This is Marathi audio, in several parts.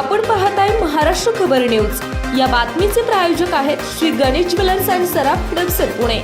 आपण पाहत आहे महाराष्ट्र खबर न्यूज. या बातमीचे प्रायोजक आहेत श्री गणेश ज्वेलर्स अँड सराफ हडपसर पुणे.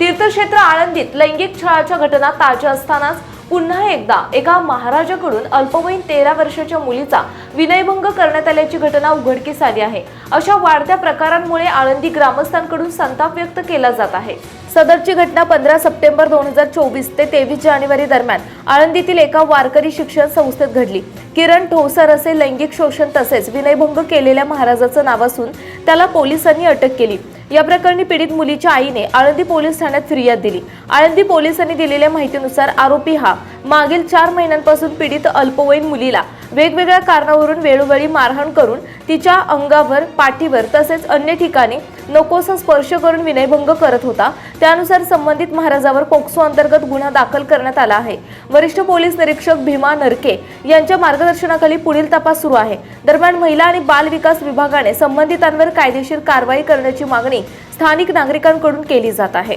तीर्थक्षेत्र आळंदीत लैंगिक छळाच्या घटना ताज्या असतानाच पुन्हा एकदा एका महाराजाकडून अल्पवयीन तेरा वर्षाच्या मुलीचा विनयभंग करण्यात आल्याची घटना उघडकीस आली आहे. अशा वाढत्या प्रकारांमुळे आळंदी ग्रामस्थांकडून संताप व्यक्त केला जात आहे. सदरची घटना पंधरा सप्टेंबर दोन हजार चोवीस ते तेवीस जानेवारी दरम्यान आळंदीतील एका वारकरी शिक्षण संस्थेत घडली. किरण ठोसर असे लैंगिक शोषण तसेच विनयभंग केलेल्या महाराजाचं नाव असून त्याला पोलिसांनी अटक केली. या प्रकरणी पीडित मुलीच्या आईने आळंदी पोलीस ठाण्यात फिर्याद दिली. आळंदी पोलिसांनी दिलेल्या माहितीनुसार आरोपी हा मागील चार महिन्यांपासून पीडित अल्पवयीन मुलीला वेगवेगळ्या कारणावरून वेळोवेळी मारहाण करून तिच्या अंगावर पाठीवर तसेच अन्य ठिकाणी नकोसा स्पर्श करून विनयभंग करत होता. त्यानुसार संबंधित महाराजावर पोक्सो अंतर्गत गुन्हा दाखल करण्यात आला आहे. वरिष्ठ पोलीस निरीक्षक भीमा नरके यांच्या मार्गदर्शनाखाली पुढील तपास सुरू आहे. दरम्यान महिला आणि बाल विकास विभागाने संबंधितांवर कायदेशीर कारवाई करण्याची मागणी स्थानिक नागरिकांकडून केली जात आहे.